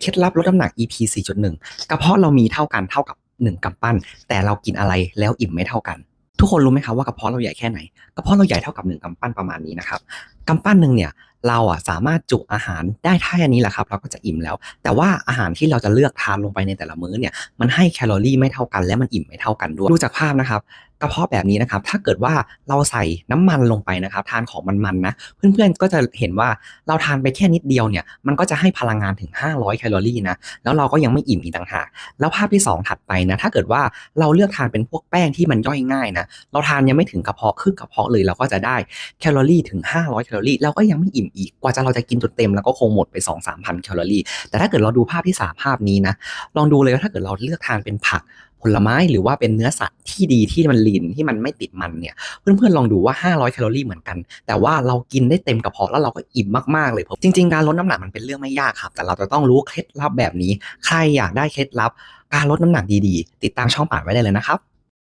เคล็ดลับลดน้ำหนัก EP 4.1 กระเพาะเรามีเท่ากันเท่ากับ 1กำปั้น แต่เรากินอะไรแล้วอิ่มไม่เท่ากัน ทุกคนรู้ไหมครับว่ากระเพาะเราใหญ่แค่ไหน กระเพาะเราใหญ่เท่ากับ 1กำปั้นประมาณนี้นะครับกำปั้นหนึ่งเนี่ย เราอะสามารถจุอาหารได้แค่นี้แหละครับ เราก็จะอิ่มแล้ว แต่ว่าอาหารที่เราจะเลือกทานลงไปในแต่ละมื้อเนี่ยมันให้แคลอรี่ไม่เท่ากันและมันอิ่มไม่เท่ากันด้วยดูจากภาพนะครับกระเพาะแบบนี้นะครับ ถ้าเกิดว่าเราใส่น้ำมันลงไปนะครับ ทานของมันๆนะ เพื่อนๆก็จะเห็นว่าเราทานไปแค่นิดเดียวเนี่ย มันก็จะให้พลังงานถึง 500 แคลอรี่นะ แล้วเราก็ยังไม่อิ่มอีกต่างหาก แล้วภาพที่ 2 ถัดไปนะ ถ้าเกิดว่าเราเลือกทานเป็นพวกแป้งที่มันย่อยง่ายนะ เราทานยังไม่ถึงกระเพาะครึ่งกระเพาะเลย เราก็จะได้แคลอรี่ถึง 500 แคลอรี่แล้วก็ยังไม่อิ่มอีก กว่าจะเราจะกินจนเต็มแล้วก็คงหมดไป 2-3พันแคลอรี่ แต่ถ้าเกิดเราดูภาพที่สามภาพนี้นะ ลองดูเลยว่าถ้าเกิดเราเลือกทานเป็นผักผลไม้หรือว่าเป็นเนื้อสัตว์ที่ดีที่มันลีนที่มันไม่ติดมันเนี่ย เพื่อนๆลองดูว่า 500 แคลอรี่เหมือนกัน แต่ว่าเรากินได้เต็มกระเพาะแล้วเราก็อิ่มมากๆเลยจริงๆ การลดน้ำหนักมันเป็นเรื่องไม่ยากครับ แต่เราจะต้องรู้เคล็ดลับแบบนี้ ใครอยากได้เคล็ดลับ การลดน้ำหนักดีๆ ติดตามช่องป่านไว้ได้เลยนะครับ